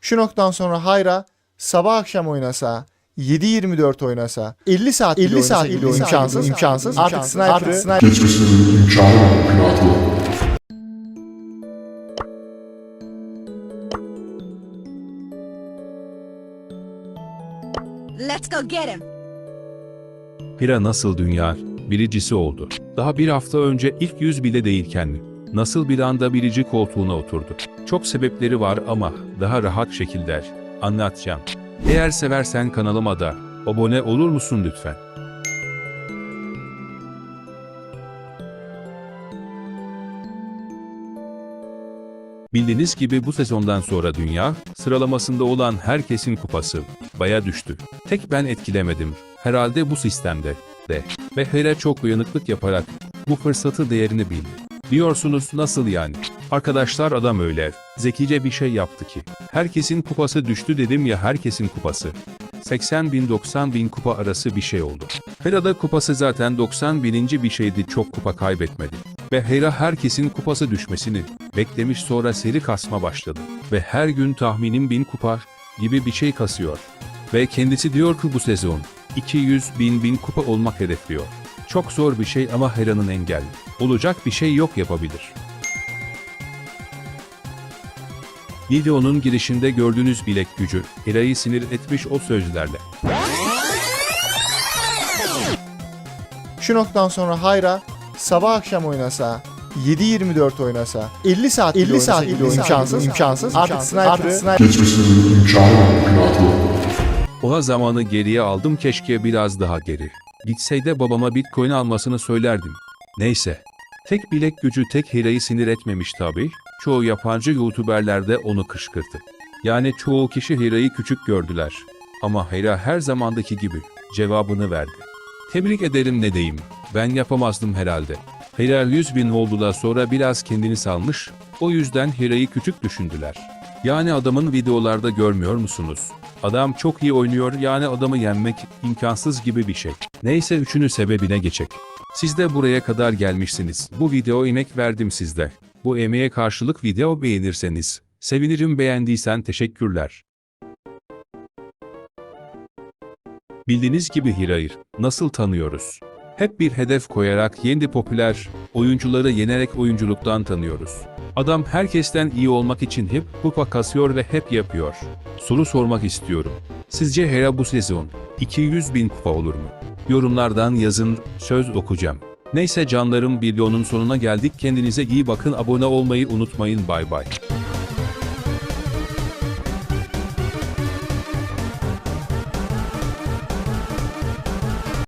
Şu noktadan sonra Hayra sabah akşam oynasa 7-24 oynasa 50 saat 50 saat ile imkansız imkansız artık sniper Geçmesinin imkanı var, mümkünatı yok. Let's go get him. Hira nasıl dünya biricisi oldu. Daha bir hafta önce ilk yüz bile değilken nasıl bir anda birici koltuğuna oturdu. Çok sebepleri var ama daha rahat şekilde anlatacağım. Eğer seversen kanalıma da abone olur musun lütfen? Bildiğiniz gibi bu sezondan sonra dünya sıralamasında olan herkesin kupası baya düştü. Tek ben etkilemedim. Herhalde bu sistemde de ve hele çok uyanıklık yaparak bu fırsatı değerini bil. Diyorsunuz nasıl yani? Arkadaşlar adam öyle zekice bir şey yaptı ki. Herkesin kupası düştü dedim ya herkesin kupası. 80 bin 90 bin kupa arası bir şey oldu. Hera'da kupası zaten 90 bininci bir şeydi çok kupa kaybetmedi. Ve Hera herkesin kupası düşmesini beklemiş sonra seri kasma başladı. Ve her gün tahminim bin kupa gibi bir şey kasıyor. Ve kendisi diyor ki bu sezon 200 bin bin kupa olmak hedefliyor. Çok zor bir şey ama Hera'nın engelli. Olacak bir şey yok yapabilir. Videonun girişinde gördüğünüz bilek gücü, Hera'yı sinir etmiş o sözlerle. Şu noktadan sonra Hayra sabah akşam oynasa 7-24 oynasa 50 saat 50 saat ile imkansız imkansız artık sniper imkanı var, mümkünatı yok. Oha zamanı geriye aldım keşke biraz daha geri. Gitseyde babama bitcoin almasını söylerdim. Neyse. Tek bilek gücü tek Hira'yı sinir etmemiş tabi. Çoğu yabancı youtuberler de onu kışkırttı. Yani çoğu kişi Hira'yı küçük gördüler. Ama Hira her zamandaki gibi cevabını verdi. Tebrik ederim ne diyeyim. Ben yapamazdım herhalde. Hira 100 bin oldular sonra biraz kendini salmış. O yüzden Hira'yı küçük düşündüler. Yani adamın videolarda görmüyor musunuz? Adam çok iyi oynuyor yani adamı yenmek imkansız gibi bir şey. Neyse üçünü sebebine geçek. Siz de buraya kadar gelmişsiniz. Bu video emek verdim sizde. Bu emeğe karşılık video beğenirseniz. Sevinirim beğendiysen teşekkürler. Bildiğiniz gibi Hira'yı nasıl tanıyoruz? Hep bir hedef koyarak yeni popüler oyuncuları yenerek oyunculuktan tanıyoruz. Adam herkesten iyi olmak için hep kupa kasıyor ve hep yapıyor. Soru sormak istiyorum. Sizce Hera bu sezon 200 bin kupa olur mu? Yorumlardan yazın, söz okuyacağım. Neyse canlarım videonun sonuna geldik. Kendinize iyi bakın. Abone olmayı unutmayın. Bay bay.